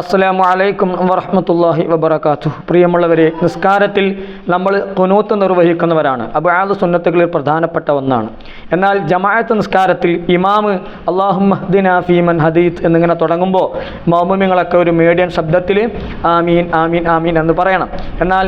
അസ്സലാമു അലൈക്കും വറഹമത്തല്ലാഹി വബറകാതുഹു. പ്രിയമുള്ളവരെ നിസ്കാരത്തിൽ നമ്മൾ കുനൂത്ത് നിർവഹിക്കുന്നവരാണ്. അബാദ് സുന്നത്തുകളിൽ പ്രധാനപ്പെട്ട ഒന്നാണ്. എന്നാൽ ജമാഅത്ത് നിസ്കാരത്തിൽ ഇമാമ് അള്ളാഹുമഹ്ദിന ഫീമൻ ഹദീത്ത് എന്നിങ്ങനെ തുടങ്ങുമ്പോൾ മൗമുമിങ്ങളൊക്കെ ഒരു മീഡിയൻ ശബ്ദത്തിൽ ആമീൻ ആമീൻ ആമീൻ എന്ന് പറയണം. എന്നാൽ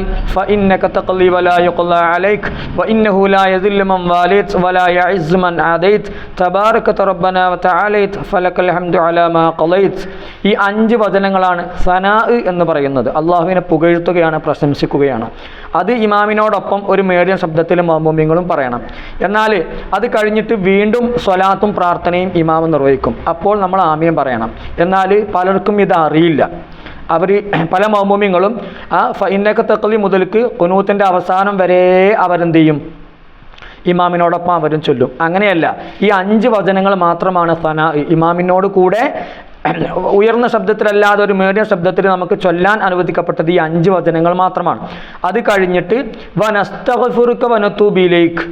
ഈ അഞ്ച് വചനങ്ങളാണ് സനാ എന്ന് പറയുന്നത്. അള്ളാഹുവിനെ പുകഴ്ത്തുകയാണ് പ്രശംസിക്കുകയാണ്. അത് ഇമാമിനോടൊപ്പം ഒരു മേടിയ ശബ്ദത്തിലും മൗമുമ്യങ്ങളും പറയണം. എന്നാൽ അത് കഴിഞ്ഞിട്ട് വീണ്ടും സ്വലാത്തും പ്രാർത്ഥനയും ഇമാമ് നിർവഹിക്കും. അപ്പോൾ നമ്മൾ ആമീൻ പറയണം. എന്നാൽ പലർക്കും ഇത് അറിയില്ല. അവർ പല മൗമൂമ്യങ്ങളും ആ ഫൈനക്ക തക്കലി മുതൽക്ക് കുനൂത്തിന്റെ അവസാനം വരെ അവരെന്ത് ചെയ്യും? ഇമാമിനോടൊപ്പം അവരും ചൊല്ലും. അങ്ങനെയല്ല. ഈ അഞ്ച് വചനങ്ങൾ മാത്രമാണ് സന ഇമാമിനോട് കൂടെ ഉയർന്ന ശബ്ദത്തിലല്ലാതെ ഒരു മീഡിയം ശബ്ദത്തിൽ നമുക്ക് ചൊല്ലാൻ അനുവദിക്കപ്പെട്ടത് ഈ അഞ്ച് വചനങ്ങൾ മാത്രമാണ്. അത് കഴിഞ്ഞിട്ട് വനസ്തഫുറുക്ക വനത്തൂബിയിലേക്ക്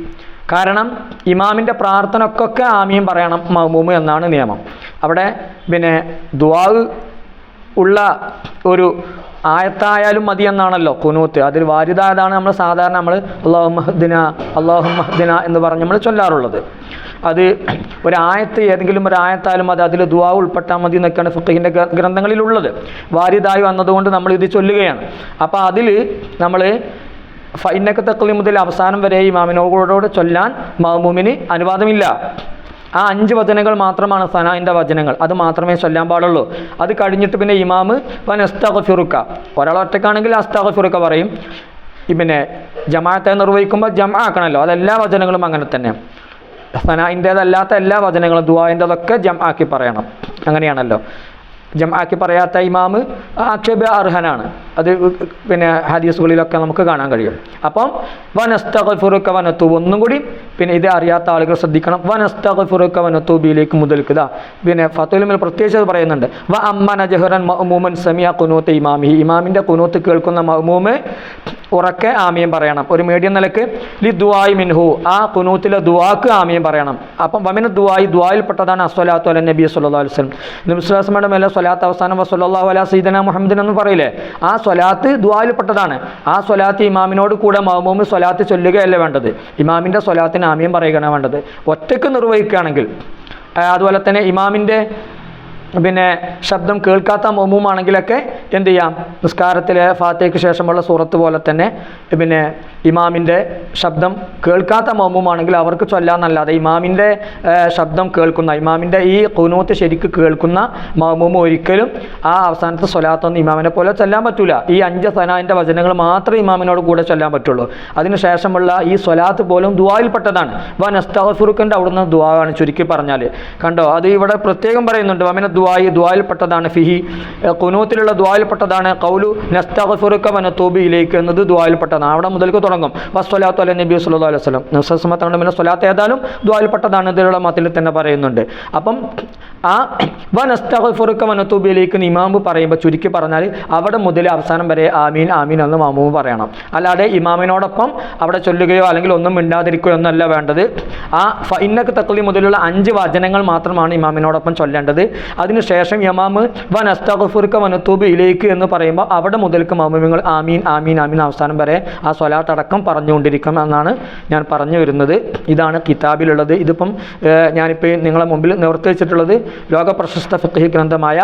കാരണം ഇമാമിന്റെ പ്രാർത്ഥനക്കൊക്കെ ആമിയും പറയണം മഹ്മൂമ് എന്നാണ് നിയമം. അവിടെ പിന്നെ ദുവാവ് ഉള്ള ഒരു ആയത്തായാലും മതി എന്നാണല്ലോ കുനൂത്ത്. അതിൽ വാരിതായതാണ് നമ്മൾ സാധാരണ നമ്മൾ അള്ളാഹു മഹദിന അള്ളാഹു എന്ന് പറഞ്ഞ് നമ്മൾ ചൊല്ലാറുള്ളത്. അത് ഒരായത്ത് ഏതെങ്കിലും ഒരു ആയത്തായാലും അത് അതിൽ ദുവാ ഉൾപ്പെട്ടാൽ മതി എന്നൊക്കെയാണ് ഫുഖിന്റെ ഗ്രന്ഥങ്ങളിലുള്ളത്. വാരിതായി വന്നതുകൊണ്ട് നമ്മൾ ഇത് ചൊല്ലുകയാണ്. അപ്പോൾ അതിൽ നമ്മൾ ഫൈനക്കത്തക്കളി മുതൽ അവസാനം വരെ ഇമാമിനോടോട് ചൊല്ലാൻ മാമൂമിന് അനുവാദമില്ല. ആ അഞ്ച് വചനങ്ങൾ മാത്രമാണ് സനായിന്റെ വചനങ്ങൾ. അത് മാത്രമേ ചൊല്ലാൻ പാടുള്ളൂ. അത് കഴിഞ്ഞിട്ട് പിന്നെ ഇമാമ് വൻ ഫിറുക്ക ഒരാൾ ഒറ്റക്കാണെങ്കിൽ അസ്താഖ് ഫിറുക്ക പറയും പിന്നെ ജമാഅത്തെ നിർവഹിക്കുമ്പോൾ ജമ ആക്കണമല്ലോ അതെല്ലാ വചനങ്ങളും അങ്ങനെ തന്നെ. സനായിന്റേതല്ലാത്ത എല്ലാ വചനങ്ങളും ദുവാന്റെതൊക്കെ ജം ആക്കി പറയണം. അങ്ങനെയാണല്ലോ. ജം ആക്കി പറയാത്ത ഇമാമ് ആക്ഷേപ അർഹനാണ്. അത് പിന്നെ ഹദീസുകളിലൊക്കെ നമുക്ക് കാണാൻ കഴിയും. അപ്പം വനസ്തഗഫുറുക്ക വനത്തൂബ് ഒന്നും കൂടി പിന്നെ ഇത് അറിയാത്ത ആളുകൾ ശ്രദ്ധിക്കണം. വനസ്തഗഫുറുക്ക വനത്തൂബിയിലേക്ക് മുതൽക്കുക. പിന്നെ ഫത്തുലിമിൽ പ്രത്യേകിച്ച് പറയുന്നുണ്ട്. വ അമ്മന ജഹറൻ മഹ്മൂമൻ സമിയ കുനൂത്ത് ഇമാമി ഇമാമിന്റെ കുനൂത്ത് കേൾക്കുന്ന മഹ്മൂമ് ഉറക്കെ ആമിയം പറയണം. ഒരു മീഡിയം നിലയ്ക്ക് ലി ദുവായി മിൻഹു. ആ കുനൂത്തിലെ ദുവാക്ക് ആമിയം പറയണം. അപ്പം വമിന ദുവായി ദുവായിൽപ്പെട്ടതാണ് അസ്വലാത്തു അല നബി സുല്ലാ വസ്ലം നബിസ്ലാസ്മയുടെ മേലെ സ്വലാത്ത് അവസാനം വസ്ലാഹു അല സീദന മുഹമ്മദിൻ എന്ന് പറയില്ലേ? ആ സ്വലാത്ത് ദുവായിൽപ്പെട്ടതാണ് ആ സ്വലാത്ത് ഇമാമിനോട് കൂടെ മഹമൂമ് സ്വലാത്ത് ചൊല്ലുകയല്ല വേണ്ടത്. ഇമാമിന്റെ സ്വലാത്തിന് ആമിയം പറയുകയാണ് വേണ്ടത്. ഒറ്റയ്ക്ക് നിർവഹിക്കുകയാണെങ്കിൽ അതുപോലെ തന്നെ ഇമാമിന്റെ പിന്നെ ശബ്ദം കേൾക്കാത്ത മൊമുമാണെങ്കിലൊക്കെ എന്ത് ചെയ്യാം? നിസ്കാരത്തിലെ ഫാത്തയ്ക്ക് ശേഷമുള്ള സൂറത്ത് പോലെ തന്നെ പിന്നെ ഇമാമിന്റെ ശബ്ദം കേൾക്കാത്ത മൊമുമാണെങ്കിൽ അവർക്ക് ചൊല്ലാന്നല്ലാതെ ഇമാമിന്റെ ശബ്ദം കേൾക്കുന്ന ഇമാമിന്റെ ഈ കുനൂത്ത് ശരിക്ക് കേൾക്കുന്ന മൊമുമ ഒരിക്കലും ആ അവസാനത്തെ സ്വലാത്തൊന്നും ഇമാമിനെ പോലെ ചൊല്ലാൻ പറ്റൂല. ഈ അഞ്ച് സനാന്റെ വചനങ്ങൾ മാത്രമേ ഇമാമിനോട് കൂടെ ചൊല്ലാൻ പറ്റുള്ളൂ. അതിന് ശേഷമുള്ള ഈ സ്വലാത്ത് പോലും ദുവായിൽപ്പെട്ടതാണ് വൻ അസ്താഹുറുഖന്റെ അവിടുന്ന് ദുവാണ് ചുരുക്കി പറഞ്ഞാൽ കണ്ടോ? അത് ഇവിടെ പ്രത്യേകം പറയുന്നുണ്ട്. വമിന ദുവായി ദ്വായിൽപ്പെട്ടതാണ് ഫിഹി. കുനൂത്തിലുള്ള ദ്വായിൽപ്പെട്ടതാണ് കൗലു നസ്തഫുറുക്കമന തോബിയിലേക്ക് എന്നത് ദ്വായിൽപ്പെട്ടതാണ് അവിടെ മുതൽക്ക് തുടങ്ങും. വസ്വലാത്തു അല്ലെ നബി സല്ലാ അലൈഹി സ്വലം നസമത്താണ് പിന്നെ സ്വലാത്ത് ഏതായാലും ദ്വായിൽപ്പെട്ടതാണ് ഇതിലുള്ള മത്തിൽ തന്നെ പറയുന്നുണ്ട്. അപ്പം ആ വ വനസ്തഫുറുക്ക വനത്തൂബിയിലേക്ക് ഇമാമ്പ് പറയുമ്പോൾ ചുരുക്കി പറഞ്ഞാൽ അവിടെ മുതൽ അവസാനം വരെ ആമീൻ ആമീൻ എന്ന് മാമൂ പറയണം. അല്ലാതെ ഇമാമിനോടൊപ്പം അവിടെ ചൊല്ലുകയോ അല്ലെങ്കിൽ ഒന്നും മിണ്ടാതിരിക്കുകയോ ഒന്നല്ല വേണ്ടത്. ആ ഫൈനക്ക് തക്കളി മുതലുള്ള അഞ്ച് വചനങ്ങൾ മാത്രമാണ് ഇമാമിനോടൊപ്പം ചൊല്ലേണ്ടത്. അതിനുശേഷം യമാമ് വൻ അസ്തഫുർക്ക വനത്തൂബ് ഇലേക്ക് എന്ന് പറയുമ്പോൾ അവിടെ മുതൽക്ക് മാമു നിങ്ങൾ ആമീൻ ആമീൻ ആമീൻ അവസാനം വരെ ആ സ്വലാത്ത് അടക്കം എന്നാണ് ഞാൻ പറഞ്ഞു വരുന്നത്. ഇതാണ് കിതാബിലുള്ളത്. ഇതിപ്പം ഞാനിപ്പോൾ നിങ്ങളെ മുമ്പിൽ നിവർത്തി വെച്ചിട്ടുള്ളത് ലോക പ്രശസ്ത ഫിഖ് ഗ്രന്ഥമായ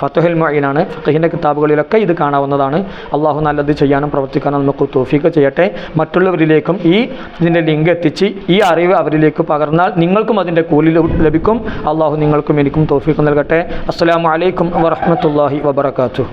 ഫത്തുഹിൽ മൊയിനാണ് ഫിഖിന്റെ കിതാബുകളിലൊക്കെ ഇത് കാണാവുന്നതാണ്. അള്ളാഹു നല്ലത് ചെയ്യാനും പ്രവർത്തിക്കാനും നമുക്ക് തോഫിക്ക് ചെയ്യട്ടെ. മറ്റുള്ളവരിലേക്കും ഈ ഇതിന്റെ ലിങ്ക് എത്തിച്ച് ഈ അറിവ് അവരിലേക്ക് പകർന്നാൽ നിങ്ങൾക്കും അതിന്റെ കൂലി ലഭിക്കും. അള്ളാഹു നിങ്ങൾക്കും എനിക്കും തോഫിക്ക് നൽകട്ടെ. അസ്സാം വലൈക്കും വറഹമത്തല്ലാഹി വബർക്കാത്തു